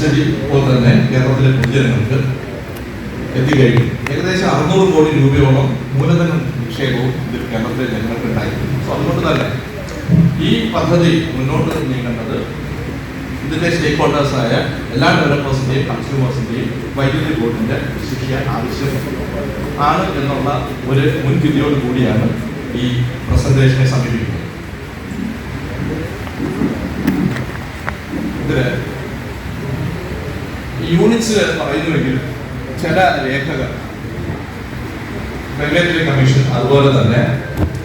Subsidy ഇപ്പോൾ തന്നെ കേരളത്തിലെ പൊതുജനങ്ങൾക്ക് എത്തിക്കഴിഞ്ഞു. ഏകദേശം അറുന്നൂറ് കോടി രൂപയോളം മൂലധന നിക്ഷേപവും ഇതിൽ കേരളത്തിലെ ജനങ്ങൾക്ക് ഉണ്ടായിരുന്നു സോ അതുകൊണ്ട് തന്നെ ഈ പദ്ധതി മുന്നോട്ട് നീങ്ങേണ്ടത് ഇതിന്റെ സ്റ്റേക്ക് ഹോൾഡേഴ്സായ എല്ലാ ഡെവലപ്പേഴ്സിന്റെയും കൺസ്യൂമേഴ്സിന്റെയും വൈദ്യുതി ബോർഡിന്റെ ശിക്ഷ ആവശ്യം ആണ് എന്നുള്ള ഒരു മുൻവിധിയോട് കൂടിയാണ് ഈ പ്രസന്റേഷനെ സമീപിക്കുന്നത്. ഇതിൽ യൂണിറ്റ്സ് പറയുന്നുവെങ്കിൽ ചില രേഖകൾ റെഗുലേറ്ററി കമ്മീഷൻ അതുപോലെ തന്നെ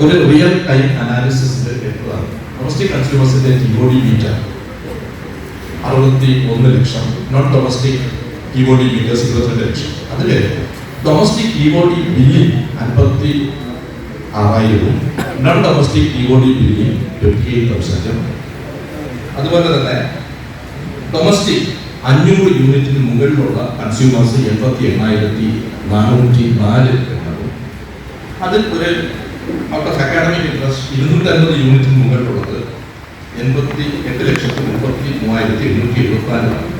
ഒരു റിയൽ ടൈം അനാലിസിസിന്റെ എടുത്തതാണ്. ഡൊമസ്റ്റിക് കൺസ്യൂമേഴ്സിന്റെ ജിഒഡി മീറ്റർ അറുപത്തി ഒന്ന് ലക്ഷം നോൺ ഡൊമസ്റ്റിക് കീബോർഡി മീറ്റേഴ്സ് ഇരുപത്തിരണ്ട് ലക്ഷം. അതിൽ ഡൊമസ്റ്റിക് കീബോർഡി ബില്ലിംഗ് അൻപത്തി ആറായിരവും നോൺ ഡൊമസ്റ്റിക് കീബോർഡി ബില്ലിംഗ് ട്വന്റി എയ്റ്റ് തൗസൻഡും അതുപോലെ തന്നെ ഡൊമസ്റ്റിക് അഞ്ഞൂറ് യൂണിറ്റിന് മുകളിലുള്ള കൺസ്യൂമേഴ്സ് എൺപത്തി എണ്ണായിരത്തി നാനൂറ്റി നാല് എണ്ണവും. അതിൽ ഒരു ഓഫ് അക്കാഡമിക് ഇൻട്രസ്റ്റ് ഇരുന്നൂറ്റി അൻപത് യൂണിറ്റിന് മുകളിലുള്ളത് എൺപത്തി എട്ട് ലക്ഷത്തി മുപ്പത്തി മൂവായിരത്തി എണ്ണൂറ്റി എഴുപത്തി നാലാണ്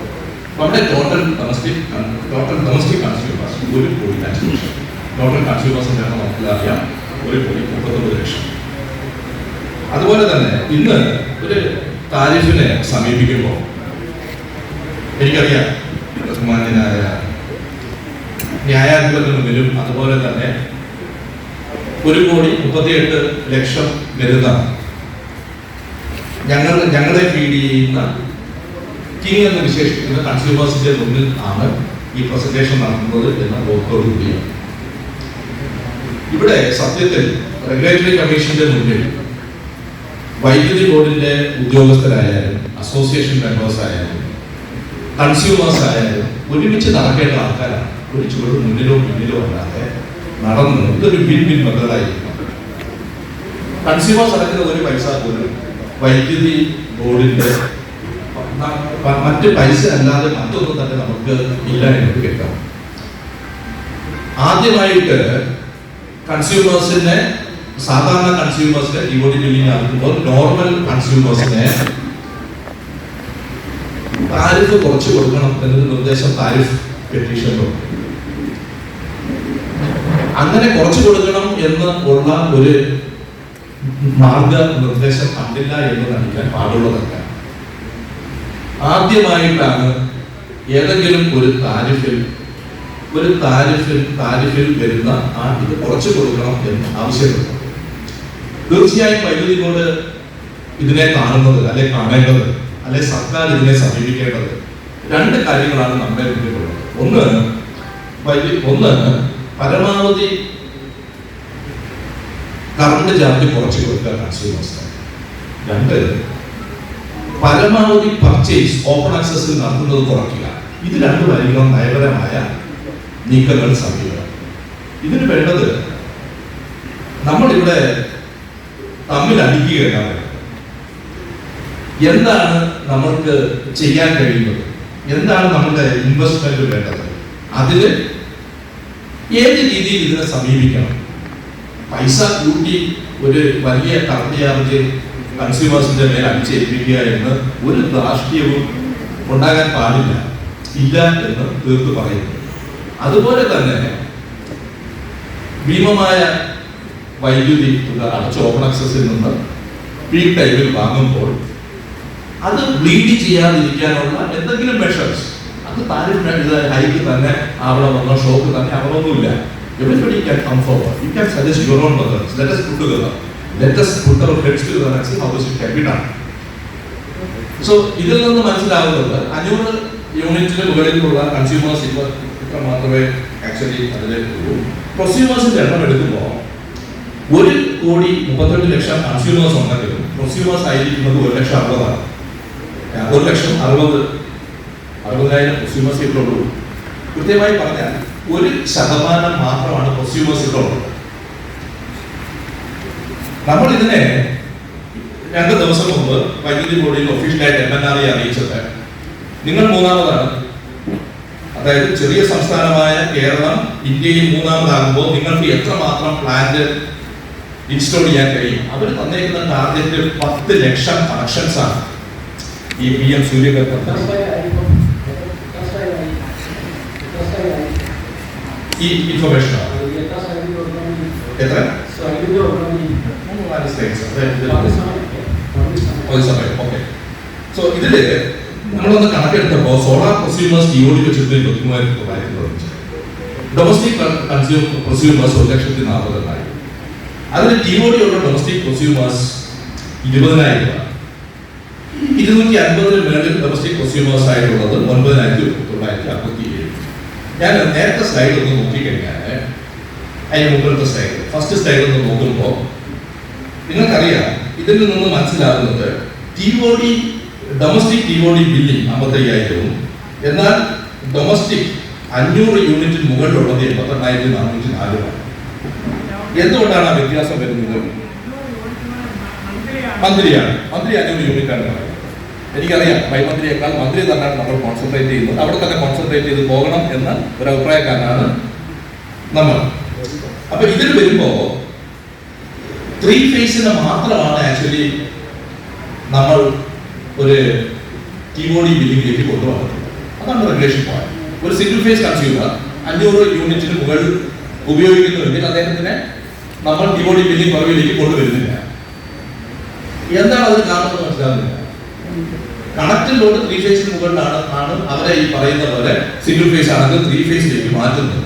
നമ്മുടെ total domestic total domestic consumers ഒരു കോടി അഞ്ച് ലക്ഷം. ടോട്ടൽ കൺസ്യൂമേഴ്സിന്റെ എണ്ണം നമുക്കറിയാം ഒരു കോടി മുപ്പത്തൊമ്പത് ലക്ഷം. അതുപോലെ തന്നെ ഇന്ന് ഒരു താരിഫിനെ സമീപിക്കുമ്പോൾ എനിക്കറിയാം. ബഹുമാന്യനായ ന്യായാധിപത്തിന് മുന്നിലും അതുപോലെ തന്നെ ഒരു കോടി മുപ്പത്തിയെട്ട് ലക്ഷം വരുന്ന ഞങ്ങൾ ഞങ്ങളെ ഫീഡ് ചെയ്യുന്ന കിങ് എന്ന് വിശേഷിപ്പിക്കുന്ന കൺസ്യൂമേഴ്സിന്റെ മുന്നിൽ ആണ് ഈ പ്രസന്റേഷൻ നടത്തുന്നത് എന്ന ബോധത്തോടു കൂടിയാണ് ഇവിടെ സത്യത്തിൽ റെഗുലേറ്ററി കമ്മീഷന്റെ മുന്നിൽ വൈദ്യുതി ബോർഡിന്റെ ഉദ്യോഗസ്ഥരായാലും അസോസിയേഷൻ മെമ്പേഴ്സ് ആയാലും കൺസ്യൂമേഴ്സ് ആയാലും ഒരുമിച്ച് നടക്കേണ്ട ആൾക്കാരാണ്. ഒരു ചുവട് മുന്നിലോ പിന്നിലോ അല്ലാതെ നടന്ന് ഇതൊരു ബിൻ ബിൻ മെത്തേഡായിരിക്കും. കൺസ്യൂമേഴ്സ് അടക്കുന്ന ഒരു പൈസ പോലും വൈദ്യുതി ബോർഡിന്റെ മറ്റ് പൈസ അല്ലാതെ മറ്റൊന്നും തന്നെ നമുക്ക് ഇല്ല എന്ന് കേൾക്കാം. ആദ്യമായിട്ട് കൺസ്യൂമേഴ്സിനെ സാധാരണ കൺസ്യൂമേഴ്സിനെ ഇവിടെ ബില്ലിംഗ് നടത്തുമ്പോൾ നോർമൽ കൺസ്യൂമേഴ്സിനെ താരിഫ് കുറച്ച് കൊടുക്കണം എന്നൊരു നിർദ്ദേശം താരിഫ് പെറ്റീഷനിലുണ്ട് അങ്ങനെ കുറച്ച് കൊടുക്കണം എന്ന് ഉള്ള ഒരു മാർഗ നിർദ്ദേശം കണ്ടില്ല എന്ന് നടിക്കാൻ പാടുള്ളതല്ല. ആദ്യമായിട്ടാണ് ഏതെങ്കിലും ഒരു താരിഫിൽ ഒരു താരിഫിൽ താരിഫിൽ വരുന്ന ആ ഇത് കുറച്ച് കൊടുക്കണം എന്ന് ആവശ്യപ്പെടുന്നു തീർച്ചയായും വൈദ്യുതി ബോർഡ് ഇതിനെ കാണുന്നത് അല്ലെ കാണേണ്ടത് അല്ലെ സർക്കാർ ഇതിനെ സമീപിക്കേണ്ടത്? രണ്ട് കാര്യങ്ങളാണ് നമ്മുടെ മുന്നിലുള്ളത്. ഒന്ന് ഒന്ന് പരമാവധി കറണ്ട് ചാർജ് കുറച്ച് കൊടുക്കുക കൺസ്യൂമേഴ്സിന് രണ്ട് പരമാവധി പർച്ചേസ് ഓപ്പൺ ആക്സസിൽ നടത്തുന്നത് കുറയ്ക്കുക. ഇത് രണ്ടുമായിരിക്കണം നയപരമായ നീക്കങ്ങൾ സമീപം ഇതിന് വേണ്ടത് നമ്മളിവിടെ തമ്മിൽ അടിക്കുകയല്ല വേണ്ടത്. എന്താണ് നമ്മൾക്ക് ചെയ്യാൻ കഴിയുന്നത്? എന്താണ് നമ്മുടെ ഇൻവെസ്റ്റ്മെന്റ് വേണ്ടത്? അതിൽ ഏത് രീതിയിൽ ഇതിനെ സമീപിക്കണം? പൈസ കൂട്ടി ഒരു വലിയ കറണ്ട് കൺസ്യൂമേഴ്സിന്റെ മേൽ അടിച്ചേൽപ്പിക്കുക എന്ന് ഒരു രാഷ്ട്രീയവും ഉണ്ടാകാൻ പാടില്ല. ഇല്ല എന്ന് തീർത്ത് പറയുന്നു. അതുപോലെ തന്നെ ഭീമമായ വൈദ്യുതി തുക അടച്ച ഓപ്പൺ ആക്സസിൽ നിന്ന് പീക്ക് ടൈമിൽ വാങ്ങുമ്പോൾ അത് ബ്ലീഡ് ചെയ്യാതിരിക്കാനുള്ള എന്തെങ്കിലും മെഷേഴ്സ് അത് താരിഫ് ഹൈക്ക് തന്നെ ആവണമെന്നോ ഷോക്ക് തന്നെ ആവണമെന്നില്ല everybody can come you can suggest your own methods let and see how this can be done. So ഇതിൽ നിന്ന് മനസ്സിലാകുന്നത് അഞ്ഞൂറ് യൂണിറ്റിന് മുകളിലുള്ള കൺസ്യൂമേഴ്സ് ഇപ്പൊ ഇത്ര മാത്രമേ ആക്ച്വലി അതിലേക്ക് പ്രൊസ്യൂമേഴ്സിന്റെ എണ്ണം എടുക്കുമ്പോൾ ഒരു കോടി മുപ്പത്തിരണ്ട് ലക്ഷം കൺസ്യൂമേഴ്സ് ഉണ്ടെങ്കിലും പ്രൊസ്യൂമേഴ്സ് ആയിരിക്കുന്നത് ഒരു ലക്ഷം അറുപതാണ്. ഒരു ലക്ഷം അറുപത് അറുപതിനായിരം ഇവിടെ ഉള്ളൂ കൃത്യമായി പറഞ്ഞാൽ ഒരു ശതമാനം മാത്രമാണ് കൊസ്യൂമേഴ്സ് ഇവിടെ ഉള്ളത് നമ്മൾ ഇതിനെ രണ്ട് ദിവസം മുമ്പ് വൈദ്യുതി ബോർഡിൽ ഒഫീഷ്യലായിട്ട് എം എൻ ആർ അറിയിച്ചത് നിങ്ങൾ മൂന്നാമതാണ്. അതായത് ചെറിയ സംസ്ഥാനമായ കേരളം ഇന്ത്യയിൽ മൂന്നാമതാകുമ്പോൾ നിങ്ങൾക്ക് എത്രമാത്രം പ്ലാന്റ് ഇൻസ്റ്റോൾ ചെയ്യാൻ കഴിയും? അവർ തന്നേക്കുന്ന ടാർഗറ്റ് പത്ത് ലക്ഷം കണക്ഷൻസ് ആണ്. ഈ പി എം സൂര്യകർമ്മ ഈ ഇൻഫർമേഷൻ എത്ര? ഓക്കെ സോ ഇതിൽ നമ്മളൊന്ന് കണക്കെടുത്തപ്പോൾ സോളാർ കൺസ്യൂമേഴ്സ് ജിയോയിൽ വെച്ചിരുന്ന ഇരുപത്തിമൂവായിരത്തി തൊള്ളായിരത്തി പതിനഞ്ച് ഡൊമസ്റ്റിക് കൺസ്യൂമർ കൺസ്യൂമേഴ്സ് ഒരു ലക്ഷത്തി നാൽപ്പതെണ്ണായിരം അതിൽ ടി ഒ ഡിയുള്ള ഡൊമസ്റ്റിക് കൺസ്യൂമേഴ്സ് ഇരുപതിനായിരം രൂപ. ഇരുന്നൂറ്റി അൻപതിന് മേളിൽ ഡൊമസ്റ്റിക് കൺസ്യൂമേഴ്സ് ആയിട്ടുള്ളത് ഒൻപതിനായിരത്തി തൊള്ളായിരത്തി അറുപത്തി ഏഴ് ഞാൻ നേരത്തെ സ്ലൈഡ് ഒന്ന് നോക്കിക്കഴിഞ്ഞാൽ അതിന് മുകളിലത്തെ സ്ലൈഡ് ഫസ്റ്റ് സ്ലൈഡ് ഒന്ന് നോക്കുമ്പോൾ നിങ്ങൾക്കറിയാം ഇതിൽ നിന്ന് മനസ്സിലാകുന്നത് T O D domestic T O D billing അമ്പത്തയ്യായിരവും എന്നാൽ ഡൊമസ്റ്റിക് അഞ്ഞൂറ് യൂണിറ്റിന് മുകളിലുള്ളത് എൺപത്തെണ്ണായിരത്തി നാനൂറ്റി നാലുമാണ് എന്തുകൊണ്ടാണ് ആ വ്യത്യാസം വരുന്നത്? മന്ത്രിയാണ് മന്ത്രി അഞ്ഞൂറ് യൂണിറ്റ് ആണ് പറയുന്നത്. എനിക്കറിയാം വൈമന്ത്രിയേക്കാൾ മന്ത്രി തന്നെയാണ് നമ്മൾ കോൺസെൻട്രേറ്റ് ചെയ്യുന്നത്. അവിടെ തന്നെ കോൺസെൻട്രേറ്റ് ചെയ്ത് പോകണം എന്ന ഒരു അഭിപ്രായക്കാരനാണ് നമ്മൾ. അപ്പൊ ഇതിൽ വരുമ്പോ ത്രീ ഫേസിന് മാത്രമാണ് ആക്ച്വലി നമ്മൾ ഒരു കീബോർഡി ബില്ലിംഗിലേക്ക് കൊണ്ടുവന്നത്. അതാണ് റെഗുലേഷൻ പോയിന്റ് ഒരു സിംഗിൾ ഫേസ് കൺസ്യൂമർ അഞ്ഞൂറ് യൂണിറ്റിന് മുകളിൽ ഉപയോഗിക്കുന്നുവെങ്കിൽ അദ്ദേഹത്തിന് നമ്മൾ കീബോർഡി ബില്ലിംഗ് കുറവിലേക്ക് കൊണ്ടുവരുന്നില്ല. എന്താണ് അതിന് കാരണം എന്ന് മനസ്സിലാകുന്നില്ല? കണക്റ്റഡ് ലോഡ് ത്രീ ഫേസിന് മുകളിലാണ് ആണ് അവരെ ഈ പറയുന്ന പോലെ സിംഗിൾ ഫേസ് ആണെങ്കിൽ ത്രീ ഫേസിലേക്ക് മാറ്റുന്നത്.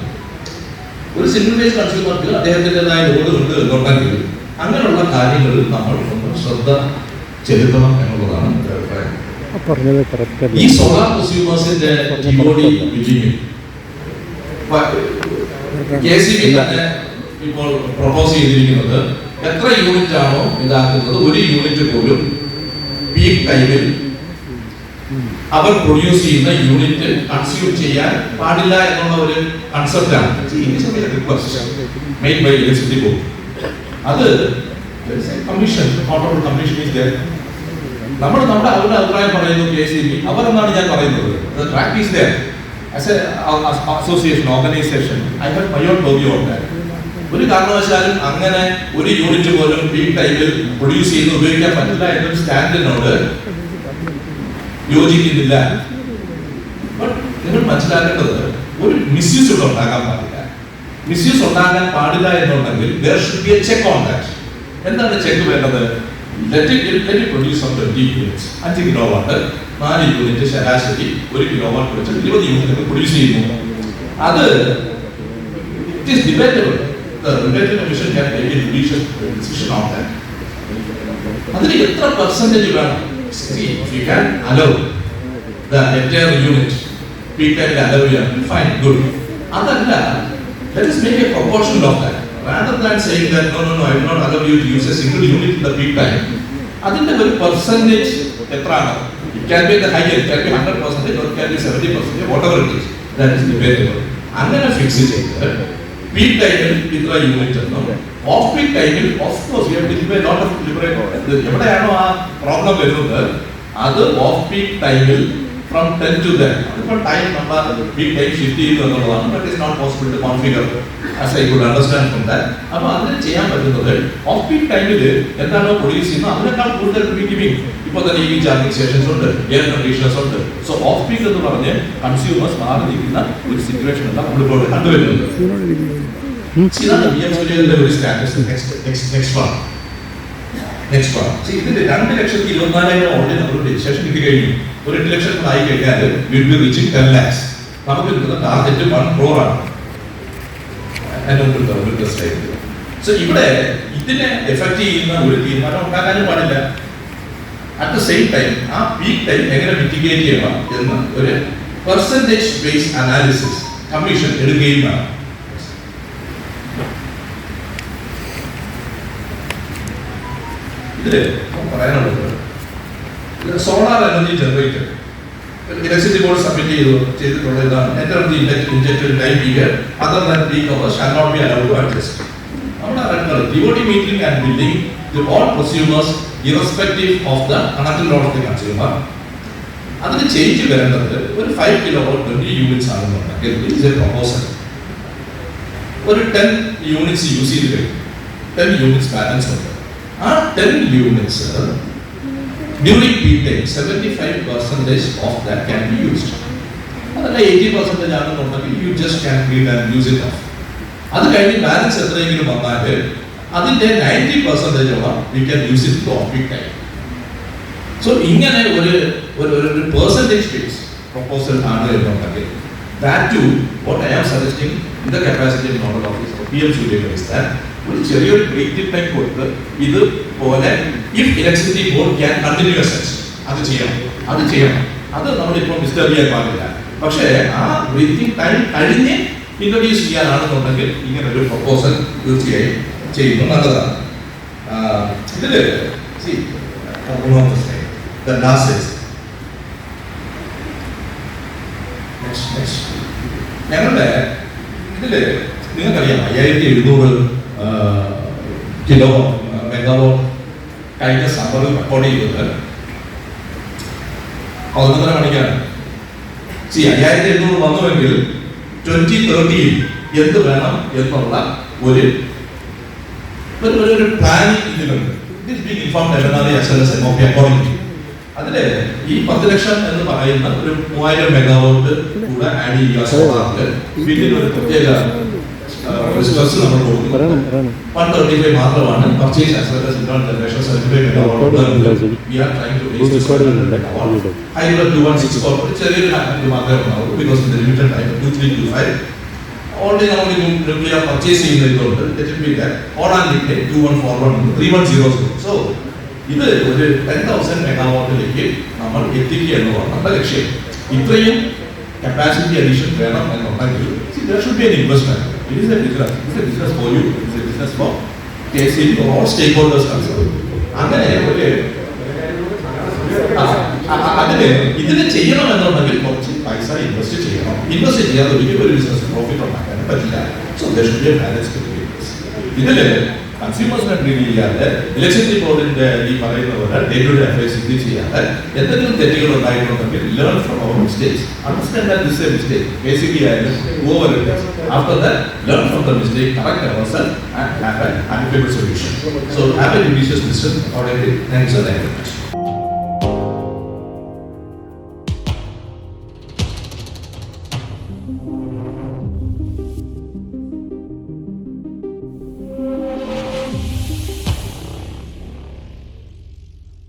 ഒരു സിംഗിൾ ഫേസ് കൺസ്യൂമർക്ക് അദ്ദേഹത്തിന്റെതായ ലോഡ് ഉണ്ട് എന്നുണ്ടെങ്കിൽ അങ്ങനെയുള്ള കാര്യങ്ങളിൽ നമ്മൾ ഒന്ന് ശ്രദ്ധ ചെലുത്തണം എന്നുള്ളതാണ് അഭിപ്രായം. ഈ സോളാർ കൺസ്യൂമേഴ്സിന്റെ ടിബോഡി ബില്ലിംഗ് കെ സി ബി തന്നെ ഇപ്പോൾ പ്രൊപ്പോസ് ചെയ്തിരിക്കുന്നത് എത്ര യൂണിറ്റ് ആണോ ഇതാക്കുന്നത് ഒരു യൂണിറ്റ് പോലും പീക്ക് ടൈമിൽ അവർ പ്രൊഡ്യൂസ് ചെയ്യുന്ന യൂണിറ്റ് കൺസ്യൂം ചെയ്യാൻ പാടില്ല എന്നുള്ള ഒരു കൺസെപ്റ്റാണ് മെയ്ഡ് ബൈ ഇലക്ട്രിസിറ്റി ബോർഡ് അത് കമ്മീഷൻ ഓട്ടോമോട്ടീവ് കമ്മീഷൻ നമ്മൾ നമ്മുടെ അവരുടെ അഭിപ്രായം പറയുന്നു കെ സി ബി അവർ എന്നാണ് ഞാൻ പറയുന്നത് practice their as association organisation I have my own bobby own ഒരു കാരണവശാലും അങ്ങനെ ഒരു യൂണിറ്റ് പോലും ഈ ടൈപ്പിൽ പ്രൊഡ്യൂസ് ചെയ്ത് ഉപയോഗിക്കാൻ പറ്റില്ല എന്നൊരു സ്റ്റാൻഡിനോട് യോജിക്കുന്നില്ല. നിങ്ങൾ മനസ്സിലാക്കേണ്ടത് ഒരു മിസ്യൂസ് ഇവിടെ ഉണ്ടാകാൻ പാടില്ല. മിസ്യൂസ് ഉണ്ടാകാൻ പാടില്ല എന്നുണ്ടെങ്കിൽ എ ചെക്ക് ഓൺ ദാറ്റ് എന്താണ് ചെക്ക് വേണ്ടത്? പ്രൊഡ്യൂസ് ഓൺ അഞ്ച് കിലോ വാട്ട് നാല് യൂണിറ്റ് ശരാശരി ഒരു കിലോ വാട്ട് വെച്ച് ഇരുപത് യൂണിറ്റ് പ്രൊഡ്യൂസ് ചെയ്യുന്നു. അത് it is debatable debatable commission can take a judicial decision on that അതിന് എത്ര പെർസെന്റേജ് വേണം? You can allow the entire unit peak ടൈമിൽ അലോ ചെയ്യാൻ ഫൈൻ ഗുഡ് അതല്ല let us make a proportion of that. Rather than saying that no no no I will not allow you to use a single unit in the peak time അതിന്റെ ഒരു percentage എത്രയാണ്? It can be the higher can be hundred percentage or can be seventy percentage whatever it is that is അങ്ങനെ fix ചെയ്ത് peak ടൈമിൽ ഇത്ര unit എന്നും off peak ടൈമിൽ of course എവിടെയാണോ ആ പ്രോബ്ലം വരുന്നത് അത് ഓഫ് പീക്ക് ടൈമിൽ ഫ്രം ടെൻ ടു ദൻ അതിപ്പോൾ ടൈം നമ്മൾ പീക്ക് ടൈം ഷിഫ്റ്റ് ചെയ്യുന്നു എന്നുള്ളതാണ്. But is not possible to configure as I could understand that അപ്പോൾ അതിന് ചെയ്യാൻ പറ്റുന്നത് ഓഫ് പീക്ക് ടൈമിൽ എന്താണോ പ്രൊഡ്യൂസ് ചെയ്യുന്നത് അതിനേക്കാൾ കൂടുതൽ ഗിവിംഗ് ഇപ്പോൾ തന്നെ ഇ ചാർജിംഗ് സ്റ്റേഷൻസ് ഉണ്ട് എയർ കണ്ടീഷണേഴ്സ് ഉണ്ട്. സോ ഓഫ് പീക്ക് എന്ന് പറഞ്ഞ് കൺസ്യൂമേഴ്സ് മാറി നിൽക്കുന്ന ഒരു സിറ്റുവേഷൻ അല്ല നമ്മളിപ്പോൾ കണ്ടുവരുന്നത്. ഇതാണ് ഒരു status next next next next one ഇതിന്റെ രണ്ട് ലക്ഷത്തി ഇരുപത്തിനാലായിരം ഓൾറെഡി നമ്മൾ രജിസ്ട്രേഷൻ കിട്ടി കഴിഞ്ഞു. ഒരു എട്ട് ലക്ഷം കൂടെ ആയി കഴിഞ്ഞാൽ will be reaching ten lakhs നമുക്ക് കിട്ടുന്ന ടാർഗറ്റ് വൺ ക്രോർ ആണ്. സോ ഇവിടെ ഇതിനെ എഫക്ട് ചെയ്യുന്ന ഒരു തീരുമാനം ഉണ്ടാക്കാനും പാടില്ല. അറ്റ് ദ സെയിം ടൈം ആ പീക്ക് ടൈം എങ്ങനെ മിറ്റിഗേറ്റ് ചെയ്യണം എന്ന് ഒരു പെർസെന്റേജ് ബേസ് അനാലിസിസ് കമ്മീഷൻ എടുക്കുകയും വേണം. ഇതിൽ പറയാനുള്ളത് solar energy generator electricity board submit ചെയ്തു ചെയ്തിട്ടുള്ള ഇതാണ്. Energy injected time year other than peak hour shall not be allowed to adjust നമ്മുടെ അറിയുന്നത് devotee meeting and billing the all prosumers irrespective of the connected of the consumer അതിന് change വരേണ്ടത് ഒരു five kilo twenty units ആണെന്നുണ്ടെങ്കിൽ it a proposal ഒരു ten units use ചെയ്ത് കഴിഞ്ഞു. Ten units balance ഉണ്ട്. ആ ten units during peak time seventy five percentage of that can be used അതല്ല എയ്റ്റി പെർസെന്റേജ് ആണെന്നുണ്ടെങ്കിൽ you just can clean and use it off അത് കഴിഞ്ഞ് balance എത്രയെങ്കിലും വന്നാൽ അതിന്റെ ninety പെർസെന്റേജോളം we can use it to off time so ഇങ്ങനെ ഒരു ഒരു ഒരു പെർസെന്റേജ് ബേസ് പ്രൊപ്പോസൽ ആണ് എന്നുണ്ടെങ്കിൽ that to what I am suggesting ഇത് capacity nodal officer P M Surya ഒരു ചെറിയൊരു ബ്രേക്ക് ടൈം കൊടുത്ത് ഇത് പോലെ if electricity board can continues അത് ചെയ്യണം അത് ചെയ്യണം അത് നമ്മളിപ്പോൾ ഡിസ്റ്റർബ് ചെയ്യാൻ പാടില്ല. പക്ഷേ ആ ബ്രീത്തിങ് ടൈം കഴിഞ്ഞ് ഇൻട്രൊഡ്യൂസ് ചെയ്യാനാണെന്നുണ്ടെങ്കിൽ ഇങ്ങനെ ഒരു പ്രപ്പോസൽ തീർച്ചയായും ചെയ്യുന്നത് നല്ലതാണ്. ഇതിൽ. ഞങ്ങളുടെ ഇതിൽ നിങ്ങൾക്കറിയാം അയ്യായിരത്തി എഴുന്നൂറ് കിലോ മെഗാവോ കഴിഞ്ഞ സമ്മറിൽ റെക്കോർഡ് ചെയ്തത്. പതിനൊന്നര മണിക്കാണ് സി അയ്യായിരത്തി എഴുന്നൂറ് വന്നുവെങ്കിൽ ട്വന്റി തേർട്ടിയിൽ എന്ത് വേണം എന്നുള്ള ഒരു ഒരു ഒരു- പ്ലാനിങ് ഇതിലുണ്ട്. അതിൽ ഈ പത്ത് ലക്ഷം എന്ന് പറയുന്ന ഒരു മൂവായിരം മെഗാവോട്ട് കൂടെ ആഡ് ചെയ്യുക സോളാറിൽ പിന്നീട് ഒരു പ്രത്യേക സ്ട്രെസ് നമ്മൾ കൊടുക്കുന്നു പറയണം പറയണം വൺ തേർട്ടി ഫൈവ് മാത്രമാണ് purchase as well as inter generation seventy five megawatt we are trying to Full recording ഉണ്ട്. Video. Hydro two one six four ചെറിയൊരു ഹാൻഡ് മാത്രമേ ഉണ്ടാവൂ ബിക്കോസ് ഇത് limited time two three two five already നമ്മൾ nuclear purchase ചെയ്യുന്നതുകൊണ്ട് on and limit to one four one three one zero zero so ഇത് ഒരു ten thousand മെഗാവാട്ടിലേക്ക് നമ്മൾ എത്തിക്കുക എന്നുള്ളതാണ് നമ്മുടെ ലക്ഷ്യം ഇത്രയും കപ്പാസിറ്റി അഡീഷൻ വേണം എന്നുണ്ടെങ്കിൽ should be is a business. It is a business for you. For you a business for for for all stakeholders concerned. അങ്ങനെ ഒരു അതിന് ഇതിന് ചെയ്യണം എന്നുണ്ടെങ്കിൽ കുറച്ച് പൈസ ഇൻവെസ്റ്റ് ചെയ്യണം ഇൻവെസ്റ്റ് ചെയ്യാതെ ഒരു ബിസിനസ് പ്രോഫിറ്റ് ഉണ്ടാക്കാൻ പറ്റില്ല സോ ബാലൻസ് ഇതിൽ കൺസ്യൂമേഴ്സിനെ ഡീൽ ചെയ്യാതെ ഇലക്ഷൻ ബോർഡിന്റെ ഈ പറയുന്ന പോലെ ഡേ ടു ഡേ അഫയേഴ്സ് ഇത് ചെയ്യാതെ എന്തെങ്കിലും തെറ്റുകൾ ഉണ്ടായിട്ടുണ്ടെങ്കിൽ learn from our mistakes understand that this a mistake basically ആയാലും over after that learn from the mistake correct our self and have an amicable solution so have a judicious decision accordingly thanks for that